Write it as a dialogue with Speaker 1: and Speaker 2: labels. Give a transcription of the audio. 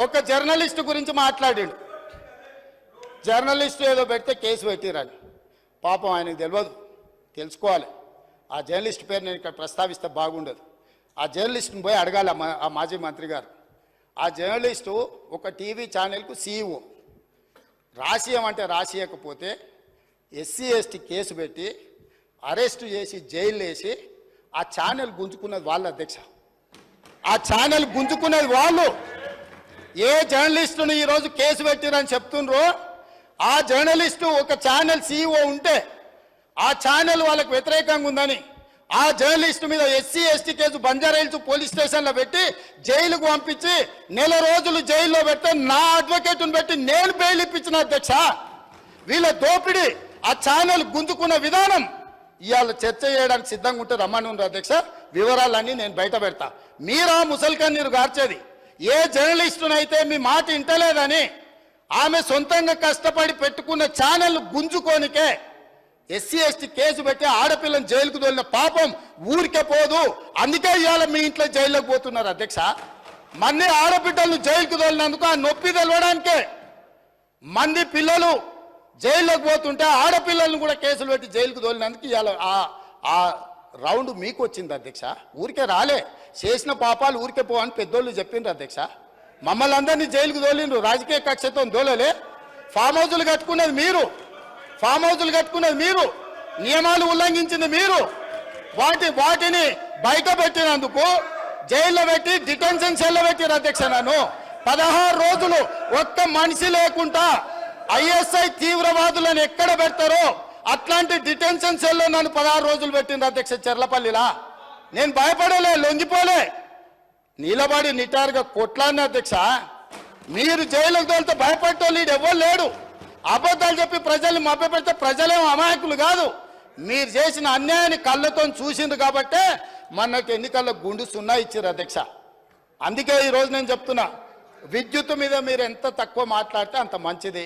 Speaker 1: ఒక జర్నలిస్ట్ గురించి మాట్లాడాడు. జర్నలిస్ట్ ఏదో పెడితే కేసు పెట్టిరని. పాపం ఆయనకు తెలియదు తెలుసుకోవాలి. ఆ జర్నలిస్ట్ పేరు నేను ఇక్కడ ప్రస్తావిస్తే బాగుండదు. ఆ జర్నలిస్ట్ని పోయి అడగాలి ఆ మా- ఆ మాజీ మంత్రి గారు. ఆ జర్నలిస్టు ఒక టీవీ ఛానల్కు సీఈఓ. రాసియమంటే రాసియకపోతే ఎస్సీ ఎస్టీ కేసు పెట్టి అరెస్ట్ చేసి జైలు వేసి ఆ ఛానల్ గుంజుకున్నది వాళ్ళ అధ్యక్ష. ఆ ఛానల్ గుంజుకున్నది వాళ్ళు. ఏ జర్నలిస్టును ఈరోజు కేసు పెట్టిరని చెప్తుండ్రో ఆ జర్నలిస్టు ఒక ఛానల్ సీఈఓ ఉంటే ఆ ఛానల్ వాళ్ళకు వ్యతిరేకంగా ఉందని ఆ జర్నలిస్ట్ మీద SC ST case Banjara Hills police స్టేషన్లో పెట్టి జైలుకు పంపించి నెల రోజులు జైల్లో పెడితే నా అడ్వకేట్ను పెట్టి నేను బెయిల్ ఇప్పించిన అధ్యక్ష. వీళ్ళ దోపిడి ఆ ఛానల్ గుంజుకున్న విధానం ఇవాళ చర్చ చేయడానికి సిద్ధంగా ఉంటే రమ్మని ఉన్నారు అధ్యక్ష. వివరాలన్నీ నేను బయట పెడతా. మీరా ముసల్కన్ నీరు గార్చేది. ఏ జర్నలిస్టునైతే మీ మాట ఇంటలేదని ఆమె సొంతంగా కష్టపడి పెట్టుకున్న ఛానల్ గుంజుకోనికే ఎస్సీ ఎస్టీ కేసు పెట్టి ఆడపిల్లని జైలుకు తోలిన పాపం ఊరికే పోదు. అందుకే ఇవాళ మీ ఇంట్లో జైల్లోకి పోతున్నారు అధ్యక్ష. మంది ఆడబిడ్డలను జైలుకు తోలినందుకు ఆ నొప్పి తెలవడానికే మంది పిల్లలు జైల్లోకి పోతుంటే ఆడపిల్లలను కూడా కేసులు పెట్టి జైలుకు తోలినందుకు ఇవాళ ఆ ఆ రౌండ్ మీకు వచ్చింది అధ్యక్ష. ఊరికే రాలే. చేసిన పాపాలు ఊరికే పో అని పెద్దోళ్ళు చెప్పిండ్రు అధ్యక్ష. మమ్మల్ని అందరినీ జైలుకు తోలిండ్రు. రాజకీయ కక్షతో దోలలే ఫామ్ హౌజులు కట్టుకున్నది మీరు. ఫామ్ హౌజులు కట్టుకున్నది మీరు. నియమాలు ఉల్లంఘించింది మీరు. వాటి వాటిని బయట పెట్టినందుకు జైల్లో పెట్టి డిటెన్షన్ సెల్లో పెట్టిన అధ్యక్ష నన్ను. పదహారు రోజులు ఒక్క మనిషి లేకుండా ఐఎస్ఐ తీవ్రవాదులను ఎక్కడ పెడతారో అట్లాంటి డిటెన్షన్ సెల్లో నన్ను పదహారు రోజులు పెట్టింది అధ్యక్ష చెర్లపల్లిలా. నేను భయపడలే లొంగిపోలే. నిలబడి నిటారుగా కొట్లాడిన అధ్యక్ష మీరు జైలుకు తోలితే భయపడటోళ్ళు ఈడు ఎవ్వరు లేడు. అబద్ధాలు చెప్పి ప్రజల్ని మభ్యపెడితే ప్రజలేం అమాయకులు కాదు. మీరు చేసిన అన్యాయాన్ని కళ్ళతో చూసింది కాబట్టే మనకు ఎన్నికల్లో గుండు సున్నా ఇచ్చారు అధ్యక్ష. అందుకే ఈరోజు నేను చెప్తున్నా విద్యుత్ మీద మీరు ఎంత తక్కువ మాట్లాడితే అంత మంచిది.